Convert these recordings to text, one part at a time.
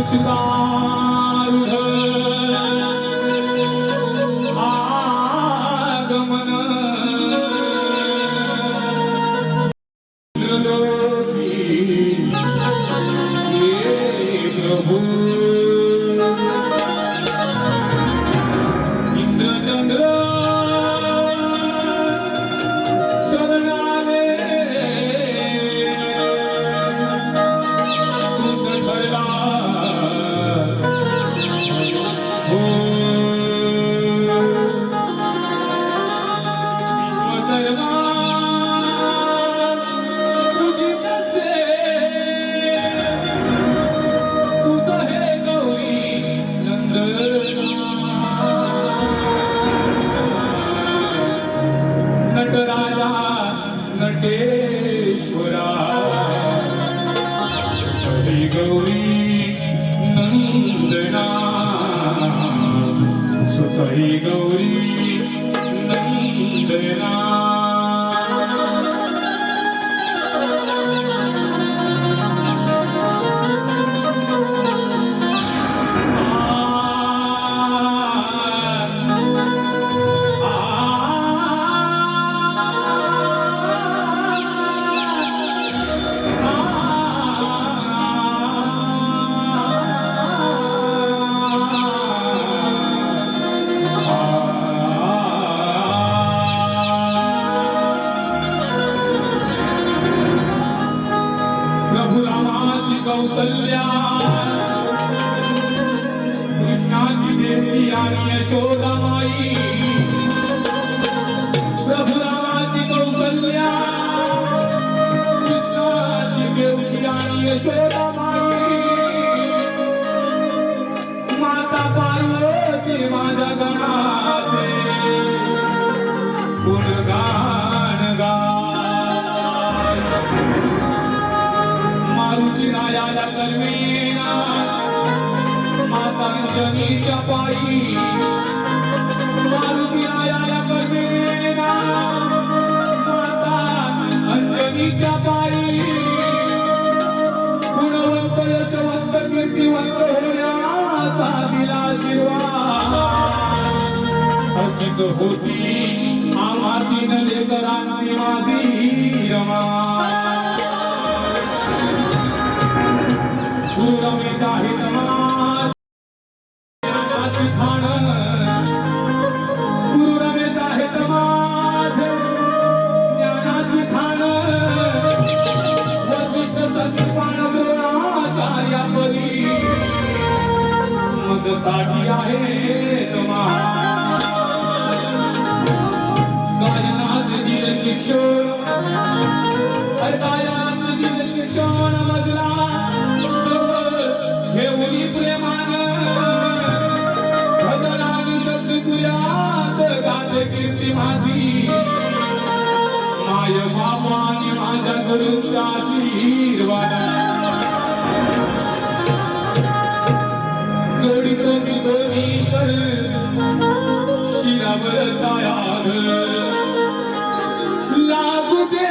you gone. Gauri नंदना। सुताई गौरी नंदना। કલ્યાણ કૃષ્ણાજી દેવી યશોદામાઈ मातांजनीच्या पायी. मारुती रायाला माता अंजनीच्या पायी. गुणवंत यशवंत कीर्तिवंत होण्याचा दिला शिवा. अशीच होती. मदसाठी आहे नमाज दिल शिक्षण अरे दिल शिक्षण मजला घेऊनी प्रेमान भजनानी शब्द तुयात गाते कीर्ती माझी माय बापानी माझ्या गुरुंचा आशीर्वाद शिरावर छाया लागू दे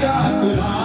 Jacular.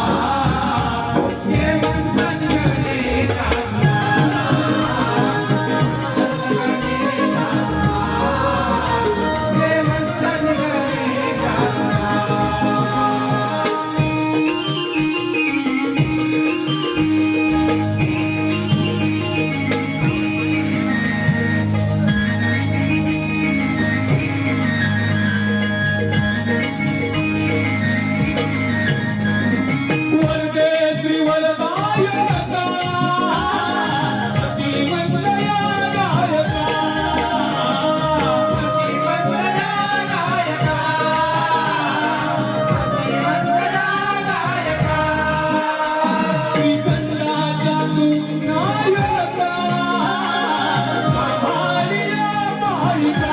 还一个